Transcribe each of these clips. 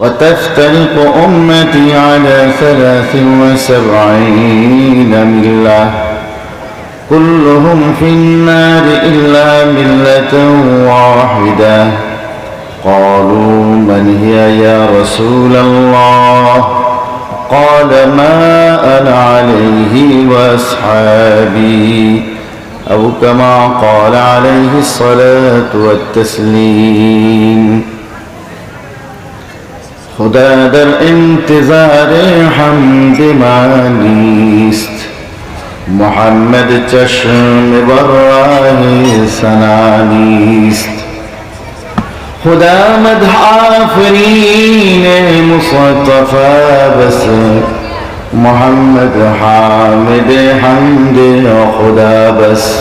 وتفترق أمتي على ثلاث وسبعين ملة. كلهم في النار إلا ملة واحدة. قالوا من هي يا رسول الله؟ قال ما أنا عليه وأصحابي. أو كما قال عليه الصلاة والتسليم. خدا در انتظار حمد مانیست محمد چشم بر راه سنانیست خدا مدح آفرین مصطفى بس. محمد حامد حمد خدا بس.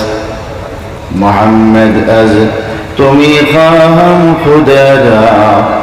محمد از تمی خواهم خدا را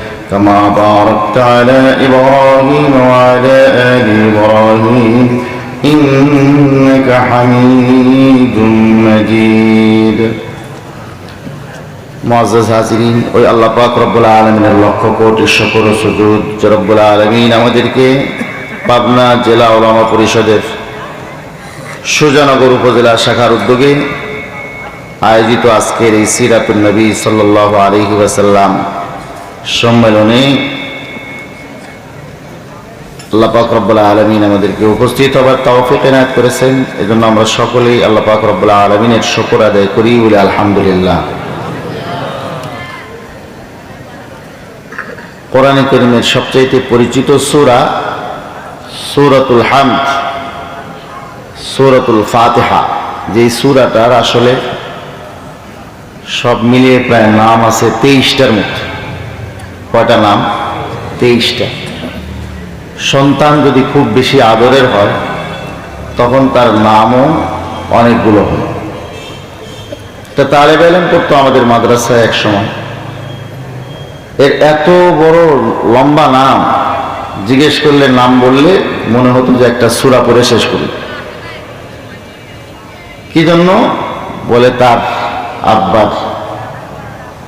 كما باركت على إبراهيم وعلى آل إبراهيم إنك حميد مجيد মুআজ্জাজ হাজিরিন ওই আল্লাহ পাক রব্বুল আলমিনের লক্ষ কোটি শকর ও সুজুদ যে রব্বুল আলমিন আমাদেরকে পাবনা জেলা ওলামা পরিষদের সুজানগর উপজেলা শাখার উদ্যোগে আয়োজিত আজকের এই সিরাতুল নবী সাল্লাহ আলহি ওয়াসাল্লাম সম্মেলনে আল্লাহ পাক রব্বুল্লাহ আলমিন আমাদেরকে উপস্থিত হবার তৌফিক এনায়ত করেছেন। এজন্য আমরা সকলেই আল্লাহ পাক রব্বুল্লাহ আলমিনের শকর আদায় করি, বলে আলহামদুলিল্লাহ। কোরআনে করিমের সবচাইতে পরিচিত সূরা সূরাতুল হামদ, সূরাতুল ফাতেহা। যে সূরাটার আসলে সব মিলিয়ে প্রায় নাম আছে তেইশটার মধ্যে। কয়টা নাম? তেইশটা। সন্তান যদি খুব বেশি আদরের হয়, তখন তার নামও অনেকগুলো হয়। তা তালেব এলেম করতো আমাদের মাদ্রাসায় এক সময়। এর এত বড় লম্বা নাম, জিজ্ঞেস করলে নাম বললে মনে হতো যে একটা সুরা পরে শেষ করি। কি জন্য? বলে তার আব্বার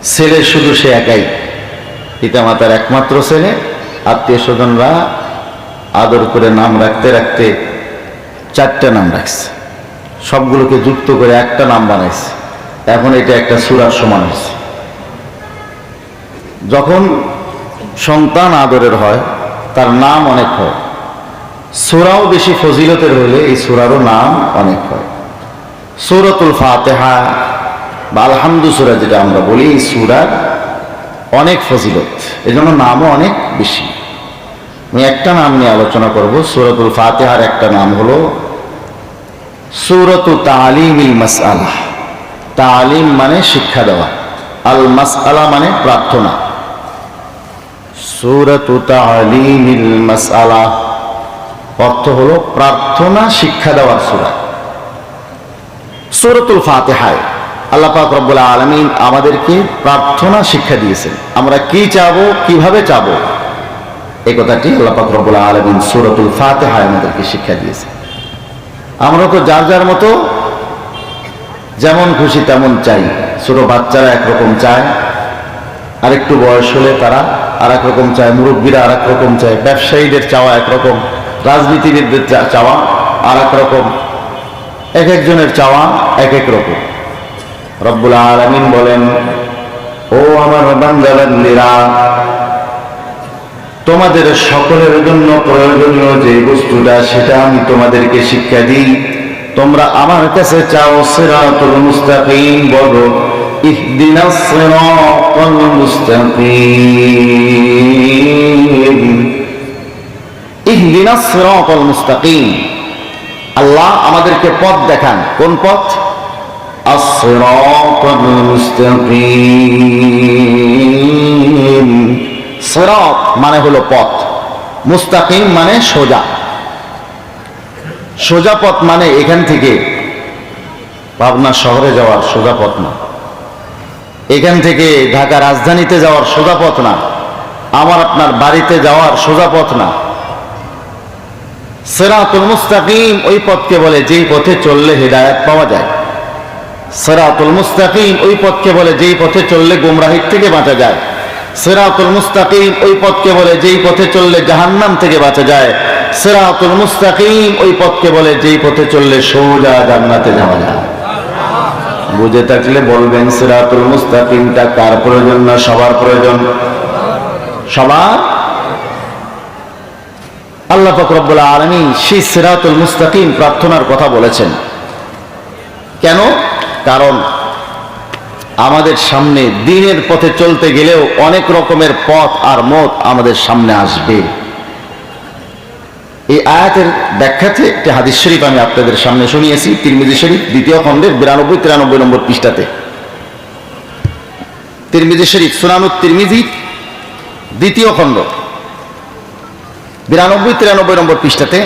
ছেলে শুধু সে একাই। পিতামাতার একমাত্র ছেলে আত্মীয় স্বজনরা আদর করে নাম রাখতে রাখতে চারটা নাম রাখছে। সবগুলোকে যুক্ত করে একটা নাম বানাইছে। এখন এটা একটা সুরার সমান হয়েছে। যখন সন্তান আদরের হয়, তার নাম অনেক হয়। সুরাও বেশি ফজিলতের হলে এই সুরারও নাম অনেক হয়। সুরতুল ফাতেহা বা আলহামদু সুরা যেটা আমরা বলি, এই সুরার অনেক ফজিলত, এজন্য নামও অনেক বেশি। আমি একটা নাম নিয়ে আলোচনা করব, সুরতুল ফাতেহার একটা নাম হলো সুরতু তালিমিল মাসআলা। তালিম মানে শিক্ষা দেওয়া, আল মাসআলা মানে প্রার্থনা। সুরতু মাস মাসআলা অর্থ হলো প্রার্থনা শিক্ষা দেওয়ার সুরা। সুরতুল ফাতেহায় আল্লাহ পাক রব্বুল আলমিন আমাদেরকে প্রার্থনা শিক্ষা দিয়েছেন। আমরা কি চাবো, কীভাবে চাবো? এই কথাটি আল্লাহ পাক রব্বুল আলমিন সুরতুল ফাতেহায় আমাদেরকে শিক্ষা দিয়েছেন। আমরা তো যার যার মতো যেমন খুশি তেমন চাই। ছোট বাচ্চারা একরকম চায়, আরেকটু বয়স হলে তারা আর রকম চায়, মুরব্বীরা আর রকম চায়, ব্যবসায়ীদের চাওয়া একরকম, রাজনীতিবিদদের চাওয়া আর রকম এক একজনের চাওয়া এক এক রকম। রব্বুল আলমিন বলেন, ও আমার বান্দাবান্দিরা, তোমাদের সকলের জন্য প্রয়োজনীয় যে বস্তুটা, সেটা আমি তোমাদেরকে শিক্ষা দিই। তোমরা আমার কাছে চাও সিরাতুল মুস্তাকিম, বলো, ইহদিনাস সিরাতাল মুস্তাকিম। ইহদিনাস সিরাতাল মুস্তাকিম। আল্লাহ আমাদেরকে পথ দেখান। কোন পথ? الصراط المستقيم সিরাত মানে হলো পথ মুস্তাকিম মানে সোজা সোজা পথ মানে এখান থেকে পাবনা শহরে যাওয়ার সোজা পথ না এখান থেকে ঢাকা রাজধানীতে যাওয়ার সোজা পথ না আমার আপনার বাড়িতে যাওয়ার সোজা পথ না সেরাতুল মুস্তাকিম ওই পথকে বলে যেই পথে চললে হেদায়াত পাওয়া যায় সেরাতুল মুস্তাকিম ওই পথকে বলে যেই পথে চললে গুমরাহির থেকে বাঁচা যায়। সেরাতুল মুস্তাকিম ওই পথকে বলে যেই পথে চললে জাহান্নাম থেকে বাঁচা যায়। সেরাতুল মুস্তাকিম ওই পথকে বলে যেই পথে চললে সোজা জান্নাতে যাওয়া যায়। বুঝে থাকলে বলবেন সিরাতুল মুস্তাকিমটা কার প্রয়োজন না সবার প্রয়োজন? সবার? আল্লাহ ফকরবুল আলমী সেই সিরাতুল মুস্তাকিম প্রার্থনার কথা বলেছেন। কেন? কারণ আমাদের সামনে দিনের পথে চলতে গেলেও অনেক রকমের পথ আর মত আমাদের সামনে আসবে। এই আয়াতের ব্যাখ্যাতে একটি হাদিস শরীফ আমি আপনাদের সামনে শুনিয়েছি, তিরমিজি শরীফ, দ্বিতীয় খণ্ডের বিরানব্বই, তিরানব্বই নম্বর পৃষ্ঠাতে। তিরমিজি শরীফ, সুনানুত তিরমিজি, দ্বিতীয় খণ্ড। বিরানব্বই, তিরানব্বই নম্বর পৃষ্ঠাতে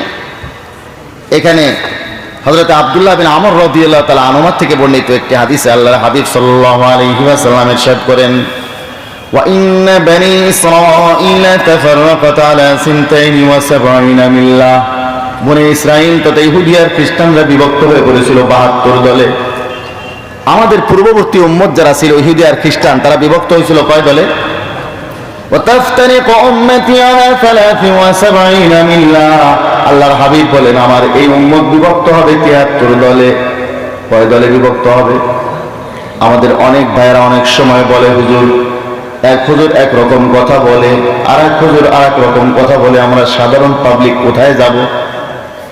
এখানে হজরত আবদুল্লাহ বিন আমর রদিয়াল্লাহ তালা আনুমার থেকে বর্ণিত একটি হাদিস আল্লাহ হাবিব সাল্লাহ আলহিহাসাল্লাম এরশাদ করেন وإن بني إسرائيل تفرقت على سنتين وسبعين ملة বনে ইসরাইল তথা ইহুদিয়ার খ্রিস্টানরা বিভক্ত হয়ে পড়েছিল বাহাত্তর দলে আমাদের পূর্ববর্তী উম্মত যারা ছিল ইহুদিয়ার খ্রিস্টান তারা বিভক্ত হয়েছিল কয় দলে وتفترق أمتي على ثلاث وسبعين ملة আল্লাহর হাবিব বলেন, আমার এই উম্মত বিভক্ত হবে তিয়াত্তর দলে। কয় দলে বিভক্ত হবে? আমাদের অনেক ভাইয়েরা অনেক সময় বলে, হুজুর, এক হুজুর এক রকম কথা বলে আর এক হুজুর আর এক রকম কথা বলে, আমরা সাধারণ পাবলিক কোথায় যাব?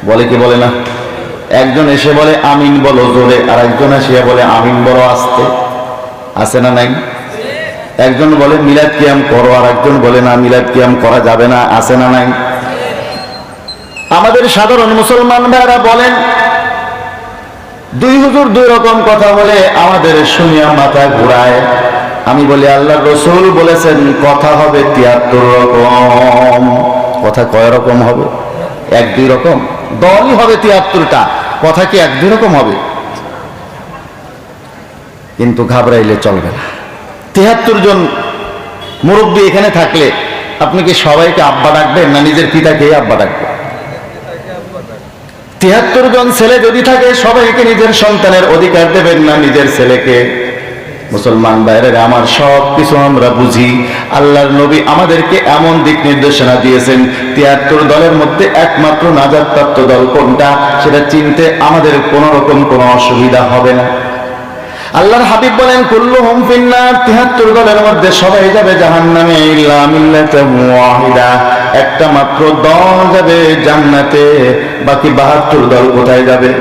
বলে কি বলে না? একজন এসে বলে, আমিন বলো জোরে। আর একজন এসে বলে, আমিন বলো আসতে। আছে না নাই? একজন বলে, মিলাদ কিয়াম করো। আর একজন বলে, না, মিলাদ কিয়াম করা যাবে না। আছে না নাই? আমাদের সাধারণ মুসলমান ভাইরা বলেন, দুই হুজুর দুই রকম কথা বলে আমাদের শুনিয়া মাথা ঘুরায়। আমি বলি আল্লাহ রসুল বলেছেন, কথা হবে তিয়াত্তর রকম। কথা কয় রকম হবে? এক, দুই রকম। দলই হবে তিয়াত্তরটা। কথা কি এক, দুই রকম হবে? কিন্তু ঘাবড়াইলে চলবে না। তিয়াত্তর জন মুরব্বী এখানে থাকলে, আপনি কি সবাইকে আব্বা ডাকবেন না নিজের পিতাকে আব্বা ডাকবেন? তিয়াত্তর জন ছেলে যদি থাকে, সবাইকে নিজের সন্তানের অধিকার দেবেন না নিজের ছেলেকে। মুসলমান বাইরে আমার সব কিছু আমরা বুঝি। আল্লাহর নবী আমাদেরকে এমন দিক নির্দেশনা দিয়েছেন, তিয়াত্তর দলের মধ্যে একমাত্র নাজাদ দল কোনটা? সেটা চিনতে আমাদের কোনো রকম কোনো অসুবিধা হবে না। আল্লাহর হাবিব বলেন কুল্লু হুম ফিন্নার তিহাত্তর দলের মধ্যে সবাই যাবে জাহান্নামে, ইল্লা একটা মাত্র দল যাবে জান্নাতে, বাকি বাহাত্তর দল কোথায় যাবে?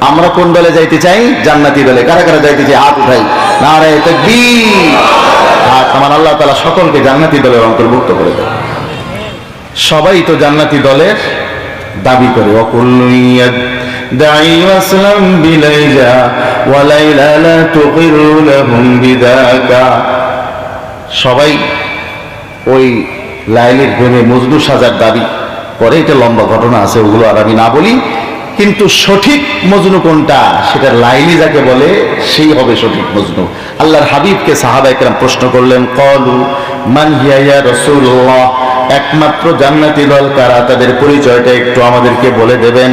আমরা কোন দলে যাইতে চাই? জান্নাতি দলে। কারা কারা যাইতে চাই? হাত উঠাই। নারে তাকবীর। হাত আমার আল্লাহ তালা সকলকে জান্নাতি দলের অন্তর্ভুক্ত করে দেয়। সবাই তো জান্নাতি দলের দাবি করে। অকুল্লু يدعي واسلم بليلى وليلى لا تقر لهم بذاك সবাই ওই লাইলের প্রেমে মজনু সাজার দাবি করে এটা লম্বা ঘটনা আছে ওগুলো আর আমি না বলি কিন্তু সঠিক মজনু কোনটা সেটা লাইলি যাকে বলে সেই হবে সঠিক মজনু আল্লাহর হাবিবকে সাহাবা একরাম প্রশ্ন করলেন কলু মান হিয়া ইয়া রাসূলুল্লাহ একমাত্র জান্নাতি দল কারা তাদের পরিচয়টা একটু আমাদেরকে বলে দেবেন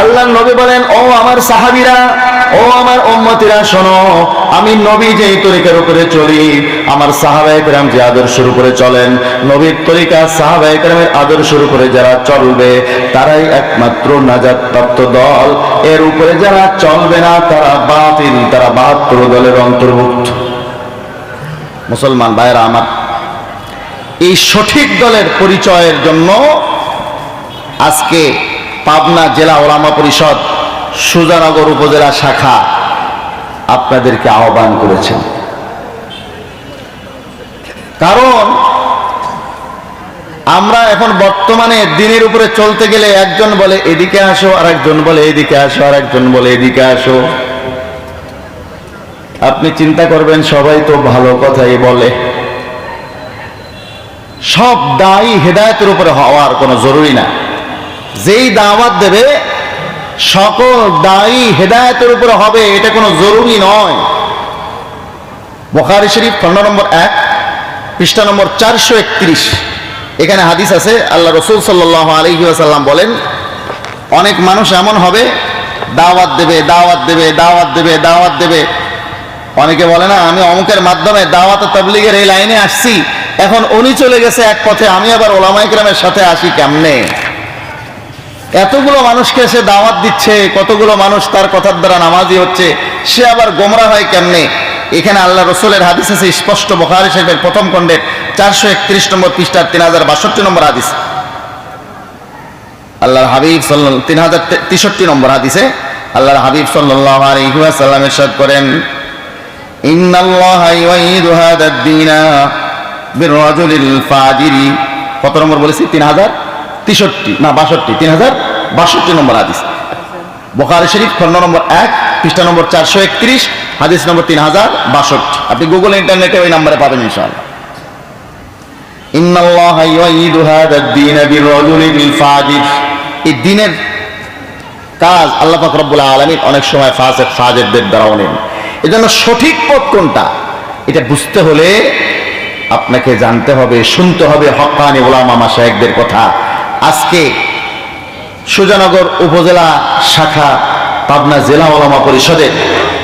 আল্লাহ নবী বলেন, ও আমার সাহাবীরা, ও আমার শোনো, আমি নবী যেই তরিকার উপরে চলি, আমার সাহাবায়ে কেরাম যে আদর্শের উপরে চলেন, নবীর তরিকা সাহাবায়ে কেরামের আদর্শের উপরে যারা চলবে, তারাই একমাত্র নাজাত প্রাপ্ত দল। এর উপরে যারা চলবে না, তারা বাতিল, তারা বাহাত্তর দলের অন্তর্ভুক্ত। মুসলমান ভাইরা আমার এই সঠিক দলের পরিচয়ের জন্য আজকে পাবনা জেলা ওলামা পরিষদ সুজানগর উপজেলা শাখা আপনাদেরকে আহ্বান করেছেন। কারণ আমরা এখন বর্তমানে দিনের উপরে চলতে গেলে একজন বলে, এদিকে আসো আর একজন বলে, এদিকে আসো আর একজন বলে, এদিকে আসো। আপনি চিন্তা করবেন, সবাই তো ভালো কথাই বলে। সব দায়ী হেদায়তের উপরে হওয়ার কোনো জরুরি না। যেই দাওয়াত দেবে, সকল দায়ী হেদায়তের উপরে হবে, এটা কোনো জরুরি নয়। বখারি শরীফ খন্ড নম্বর এক, পৃষ্ঠা নম্বর চারশো একত্রিশ। এখানে হাদিস আছে, আল্লাহ রসুল সাল্লাহ আলহি আসাল্লাম বলেন, অনেক মানুষ এমন হবে, দাওয়াত দেবে দাওয়াত দেবে দাওয়াত দেবে দাওয়াত দেবে। অনেকে বলে না, আমি অমুকের মাধ্যমে দাওয়াত তাবলিগের এই লাইনে আসছি। এখন উনি চলে গেছে এক পথে, আমি আবার ওলামাইকরামের সাথে আসি কেমনে? এতগুলো মানুষকে সে দাওয়াত দিচ্ছে, কতগুলো মানুষ তার কথার দ্বারা নামাজি হচ্ছে, সে আবার গোমরা হয় কেমনে? এখানে আল্লাহ রসুলের হাদিস আছে, স্পষ্ট বখারি সাহেবের প্রথম খণ্ডের চারশো একত্রিশ নম্বর পৃষ্ঠার তিন হাজার বাষট্টি নম্বর হাদিস। আল্লাহর হাবিব সাল্লাহ তিন হাজার তেষট্টি নম্বর হাদিসে আল্লাহর হাবিব সাল্লাহ আলহিহাসাল্লাম এরশাদ করেন, ইন্নাল্লাহ কত নম্বর বলেছি? তিন হাজার তেষট্টি। না, বাষট্টি। তিন হাজার বাষট্টি নম্বর হাদিস। শরীফ, খন্ড নম্বর এক, পৃষ্ঠা নম্বর চারশো একত্রিশ, হাদিস নম্বর তিন হাজার বাষট্টি। আপনি গুগল ইন্টারনেটে ওই নাম্বারে পাবেন এই কাজ আল্লাহ অনেক সময় সঠিক পথ কোনটা? এটা বুঝতে হলে আপনাকে জানতে হবে, শুনতে হবে হকানি ওলামামা সাহেবদের কথা। আজকে সুজানগর উপজেলা শাখা পাবনা জেলা ওলামা পরিষদের,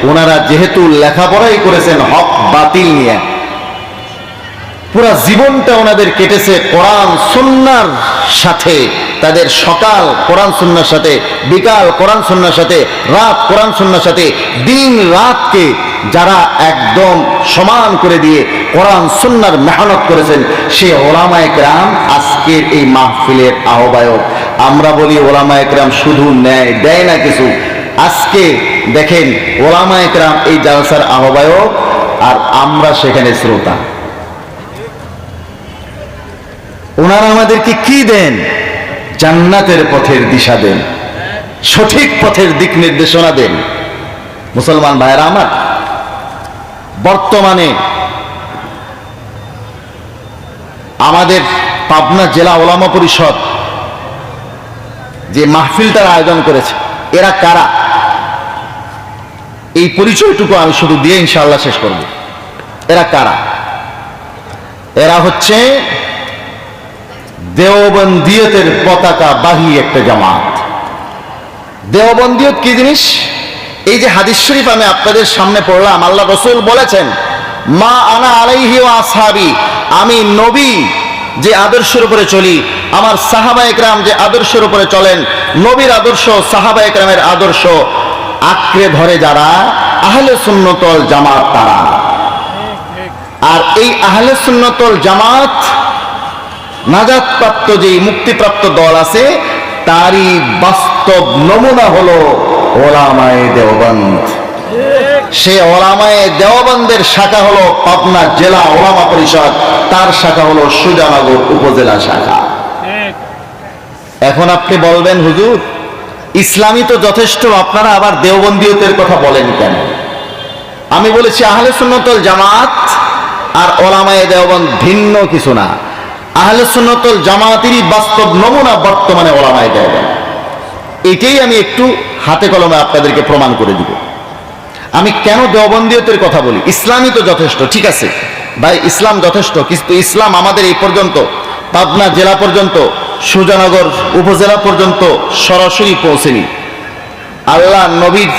ওনারা যেহেতু লেখাপড়াই করেছেন হক বাতিল নিয়ে পুরা জীবনটা ওনাদের কেটেছে কোরআন সুন্নার সাথে। তাদের সকাল কোরআন সুন্নার সাথে, বিকাল কোরআন সুন্নার সাথে, রাত কোরআন সুন্নার সাথে, দিন রাতকে যারা একদম সমান করে দিয়ে কোরআন সুন্নার মেহনত করেছেন, সে ওলামা একরাম আজকের এই মাহফিলের আহ্বায়ক। আমরা বলি ওলামা একরাম শুধু ন্যায় দেয় না কিছু। আজকে দেখেন ওলামা একরাম এই জালসার আহ্বায়ক আর আমরা সেখানে শ্রোতা। ওনারা আমাদেরকে কি দেন? জান্নাতের পথের দিশা দেন। সঠিক পথের দিক নির্দেশনা দেন। মুসলমান ভাইয়েরা আমার, বর্তমানে আমাদের পাবনা জেলা ওলামা পরিষদ যে মাহফিলটার আয়োজন করেছে, এরা কারা? এই পরিচয়টুকু আমি শুধু দিয়ে ইনশাআল্লাহ শেষ করব। এরা কারা? এরা হচ্ছে দেওবন্দিয়তের পতাকা বাহী একটা জামাত। দেওবন্দিয়ত কি জিনিস? এই যে হাদিস শরীফ আমি আপনাদের সামনে পড়লাম, আল্লাহ রসুল বলেছেন, মা আনা আলাইহি ও আসহাবি আমি নবী যে আদর্শের উপরে চলি, আমার সাহাবা একরাম যে আদর্শের উপরে চলেন, নবীর আদর্শ, সাহাবা একরামের আদর্শ, আঁকড়ে ধরে যারা আহলে সুন্নতল জামাত তারা। আর এই আহলে সুন্নতল জামাত নাজাদপ্রাপ্ত যে মুক্তিপ্রাপ্ত দল আছে, তারই বাস্তব নমুনা হলো ওলামায়ে দেওবন্দ। সে ওলামায়ে দেওবন্দের শাখা হলো পাবনা জেলা ওলামা পরিষদ, তার শাখা হলো সুজানগর উপজেলা শাখা। এখন আপনি বলবেন, হুজুর, ইসলামী তো যথেষ্ট, আপনারা আবার দেওবন্দিয়তের কথা বলেন কেন? আমি বলেছি, আহলে সুন্নতল জামাত আর ওলামায়ে দেওবন্দ ভিন্ন কিছু না। আহলে সুন্নতল জামাতেরই বাস্তব নমুনা বর্তমানে ওলামায়ে দেওবন্দ এটাই আমি একটু হাতে কলমে আপনাদেরকে প্রমাণ করে দিব। আমি কেন দেওবন্দিয়তের কথা বলি? ইসলামই তো যথেষ্ট, ঠিক আছে? ভাই, ইসলাম যথেষ্ট, কিন্তু ইসলাম আমাদের এই পর্যন্ত, পাবনা জেলা পর্যন্ত, সুজানগর উপজেলা পর্যন্ত সরাসরি পৌঁছেনি। আল্লাহ নবীর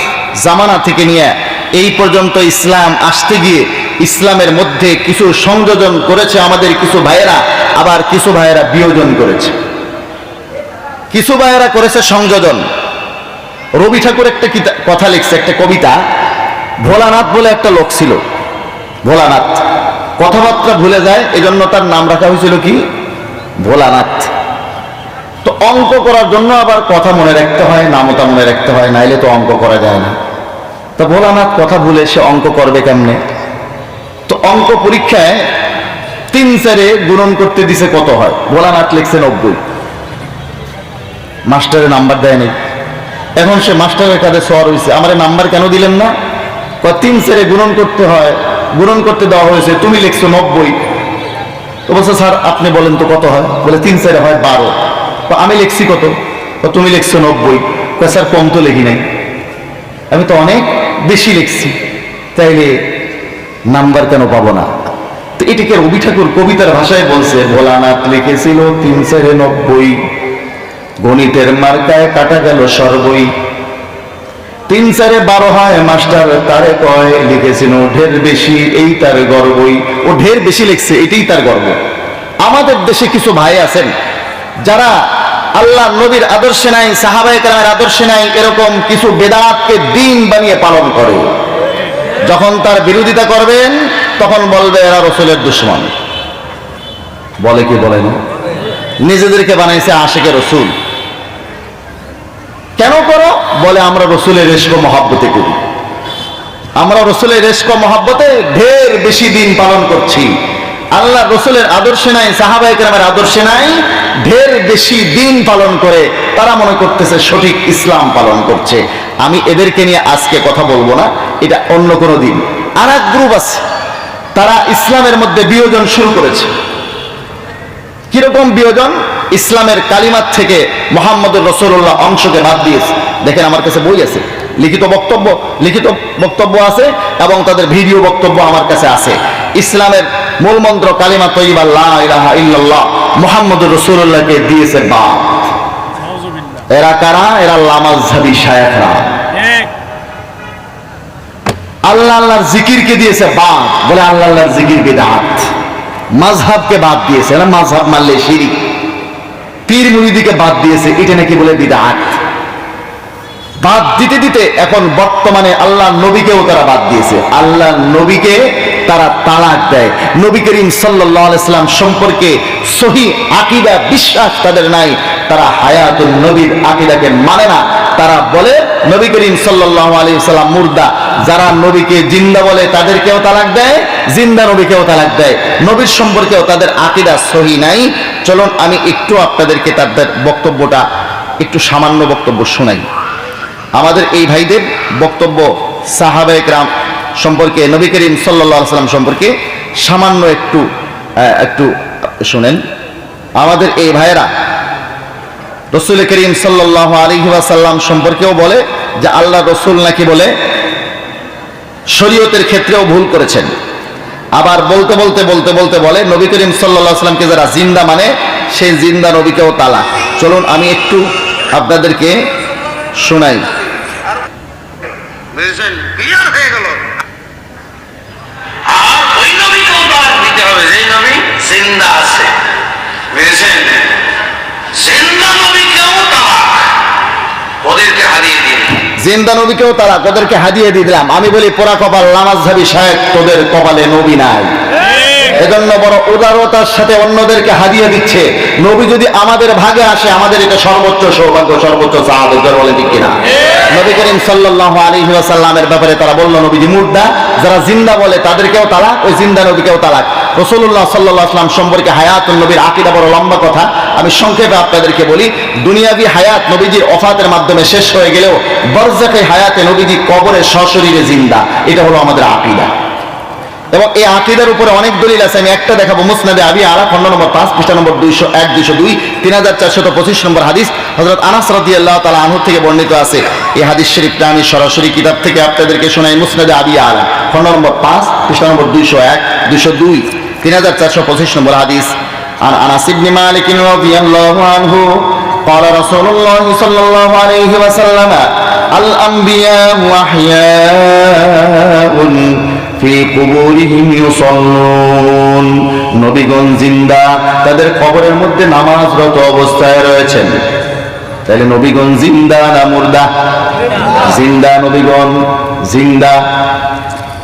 জামানা থেকে নিয়ে এই পর্যন্ত ইসলাম আসতে গিয়ে ইসলামের মধ্যে কিছু সংযোজন করেছে আমাদের কিছু ভাইয়েরা। আবার কিছু ভাইয়েরা বিয়োজন করেছে। কিছু ভাইয়েরা করেছে সংযোজন। রবি ঠাকুর একটা কথা লিখছে, একটা কবিতা। ভোলানাথ বলে একটা লোক ছিল, ভোলানাথ। কথাবার্তা ভুলে যায়, এজন্য তার নাম রাখা হয়েছিল কি? ভোলানাথ। তো অঙ্ক করার জন্য আবার কথা মনে রাখতে হয়, নামতা মনে রাখতে হয়, নাইলে তো অঙ্ক করা যায় না। তো ভোলানাথ কথা ভুলে সে অঙ্ক করবে কেমনে? তো অঙ্ক পরীক্ষায় তিন চারে গুণন করতে দিছে কত হয়? ভোলানাথ লিখছে নব্বই। মাস্টারে নাম্বার দেয়নি। এখন সে মাস্টারের কাছে সর হয়েছে আমার নাম্বার কেন দিলেন না? তিন সেরে গুণন করতে হয়। গুণন করতে দেওয়া হয়েছে, তুমি লিখছো নব্বই। তো বলছে, স্যার, আপনি বলেন তো কত হয়? বলে, তিন চারে হয় বারো। তো আমি লিখছি কত? তুমি লিখছো নব্বই। স্যার, কম তো লিখি নাই। আমি তো অনেক বেশি লিখছি। তাইলে নাম্বার কেন পাবো না? এটিকে রবি ঠাকুর কবিতার ভাষায় বলছে ভোলানাথ লিখেছিল, তিন চারে নব্বই। গণিতের মার্কায় কাটা গেল সর্বই। তিন চারে বারো হয়, মাস্টার তারে কয়, লিখেছিল, ঢের বেশি, এই তার গর্বই। ও ঢের বেশি লিখছে, এটাই তার গর্ব। আমাদের দেশে কিছু ভাই আছেন, যারা আল্লাহ নবীর আদর্শে নাই কালামের আদর্শে নাই, এরকম কিছু বেদাতকে দিন বানিয়ে পালন করে। যখন তার বিরোধিতা করবেন তখন বলবে, এরা রসুলের দুশ্মন। বলে কি বলে না? নিজেদেরকে বানাইছে আশেকের রসুল। কেন করো? বলে, আমরা রসুলের রেশক মহাব্বতে করি। আমরা রসুলের রেশক মহাব্বতে ঢের বেশি দিন পালন করছি। আল্লাহ রসুলের আদর্শে নাই সাহাবাই কেরামের আদর্শে নাই, ঢের বেশি দিন পালন করে তারা মনে করতেছে সঠিক ইসলাম পালন করছে। আমি এদেরকে নিয়ে আজকে কথা বলব না, এটা অন্য কোনো দিন। আর এক গ্রুপ আছে। তারা ইসলামের মধ্যে বিয়োজন শুরু করেছে। কীরকম বিয়োজন? ইসলামের কালিমাত থেকে মোহাম্মদুর রসুল্লাহ অংশকে বাদ দিয়েছে। দেখেন আমার কাছে বই আছে, লিখিত বক্তব্য লিখিত বক্তব্য আছে এবং তাদের ভিডিও বক্তব্য আমার কাছে আছে। ইসলামের মূল মন্ত্র কালিমা তৈবা ইল্লাল্লাহ মোহাম্মদুর রসুল্লাহকে দিয়েছে বাদ এরা কারা? এরা শায়খরা। এক আল্লাহ আল্লাহর জিকিরকে দিয়েছে বাদ। বলে আল্লাহ আল্লাহর জিকির বিদাত। মাঝহাবকে বাদ দিয়েছে। না মাঝহাব মানলে শিরিক। পীর মুরিদিকে বাদ দিয়েছে। এটা নাকি বলে বিদাত। বাদ দিতে দিতে এখন বর্তমানে আল্লাহ নবীকেও তারা বাদ দিয়েছে। আল্লাহ নবীকে তারা তালাক দেয়। নবী করিম সাল্লাহ ইসলাম সম্পর্কে সহি আকিদা, বিশ্বাস তাদের নাই। তারা হায়াতুল নবীর আকিদাকে মানে না। তারা বলে, নবী করিম সাল্লাহ আলী সাল্লাম মুর্দা যারা নবীকে জিন্দা বলে তাদেরকেও তালাক দেয়, জিন্দা নবীকেও তালাক দেয়। নবীর সম্পর্কেও তাদের আকিদা সহি নাই। চলুন আমি একটু আপনাদেরকে তাদের বক্তব্যটা একটু সামান্য বক্তব্য শোনাই। আমাদের এই ভাইদের বক্তব্য সাহাবায়ক রাম সম্পর্কে, নবী করিম সাল্লা সাল্লাম সম্পর্কে সামান্য একটু একটু শুনেন। আমাদের এই ভাইয়েরা রসুল করিম সাল্লাহ আলী সম্পর্কেও বলে যে আল্লাহ রসুল নাকি বলে শরীয়তের ক্ষেত্রেও ভুল করেছেন। আবার বলতে বলতে বলতে বলতে বলে, নবী করিম সাল্লাহ আসলামকে যারা জিন্দা মানে সেই জিন্দা নবীকেও তালা চলুন আমি একটু আপনাদেরকে শোনাই। ওদেরকে হারিয়ে জিন্দা নবীকেও তারা তোদেরকে হাদিয়ে দিয়ে দিলাম। আমি বলি, পোড়া কপাল নামাজধাবী সাহেব তোদের কপালে নবী নাই। এজন্য বড় উদারতার সাথে অন্যদেরকে হাদিয়ে দিচ্ছে। নবী যদি আমাদের ভাগে আসে আমাদের এটা সর্বোচ্চ সৌভাগ্য সর্বোচ্চ সাহায্য বলে ঠিক কিনা? নবী করিম সাল্লাল্লাহু আলাইহি ওয়াসাল্লামের ব্যাপারে তারা বলল নবীজি মুর্দা যারা জিন্দা বলে তাদেরকেও তালাক ওই জিন্দা নবীকেও তালাক। রসুল্লাহ সাল্লাহ আসলাম সম্পর্কে হায়াতুল নবীর আকিদা বড় লম্বা কথা। আমি সংক্ষেপে আপনাদেরকে বলি দুনিয়াবি হায়াত নবীজির অফাতের মাধ্যমে শেষ হয়ে গেলেও বরজাকে হায়াতে নবীজি কবরে সশরীরে জিন্দা। এটা হলো আমাদের আকিদা। এবং এই আকিদার উপরে অনেক দলিল আছে আমি একটা দেখাবো মুসনাদে আবি আলা খন্ড নম্বর পাঁচ পৃষ্ঠা নম্বর দুইশো এক দুইশো দুই তিন হাজার চারশত পঁচিশ নম্বর হাদিস হজরত আনাস রাদি আল্লাহ তালা আনহুর থেকে বর্ণিত আছে এই হাদিস শরীফটা আমি সরাসরি কিতাব থেকে আপনাদেরকে শোনাই মুসনাদে আবি আলা খন্ড নম্বর পাঁচ পৃষ্ঠা নম্বর দুইশো এক দুইশো দুই তিন হাজার চারশো পঁচিশ নম্বর হাদিস আর আনাস ইবনে মালিক রাদিয়াল্লাহু আনহু قال رسول الله صلى الله عليه وسلم الأنبياء أحياء নবীগণ জিন্দা, তাদের কবরের মধ্যে নামাজরত অবস্থায় রয়েছেন। তাহলে নবীগণ জিন্দা না মুর্দা? জিন্দা নবীগণ, জিন্দা।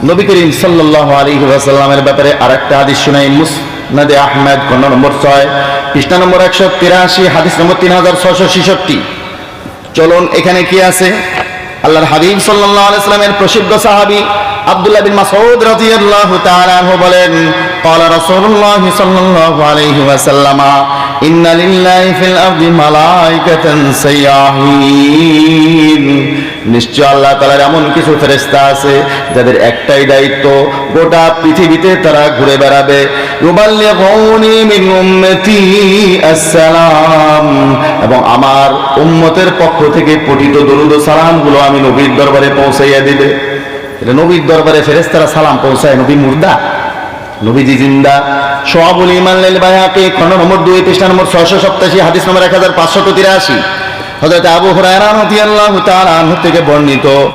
নবী করিম সাল্লাল্লাহু আলাইহি ওয়াসাল্লামের ব্যাপারে আরেকটা হাদিস শুনাই। মুসনাদে আহমেদ, খন্ড নম্বর ছয় কৃষ্ণা নম্বর 183 হাদিস নম্বর 3666 চলুন, এখানে কি আছে? আল্লাহর হাবিব সাল্লাল্লাহু আলাইহি ওয়াসাল্লামের প্রসিদ্ধ সাহাবী আব্দুল্লাহ বিন মাসউদ রাদিয়াল্লাহু তাআলা আনহু বলেন, ক্বালা রাসূলুল্লাহ সাল্লাল্লাহু আলাইহি ওয়াসাল্লাম, ইন্না লিল্লাহি ফিল আরদি মালায়েকাতান সাইয়াহিন। নিশ্চয় আল্লাহ তালার এমন কিছু ফেরেস্তা আছে, যাদের একটাই দায়িত্ব, গোটা পৃথিবীতে তারা ঘুরে বেড়াবে। এবং আমার উম্মতের পক্ষ থেকে পঠিত দরুদ সালামগুলো আমি নবীর দরবারে পৌঁছাইয়া দিবে। নবীর দরবারে ফেরেস্তারা সালাম পৌঁছায়, নবী মুর্দা। নবীজি জিন্দা। সোয়াবুল ইমান লাইল বায়াকি খন্ড নম্বর দুই, পৃষ্ঠা নম্বর ছয়শো সপ্তাশি হাদিস নম্বর এক হাজার পাঁচশত তিরাশি। হজরত আবু হরায়ান থেকে বর্ণিত।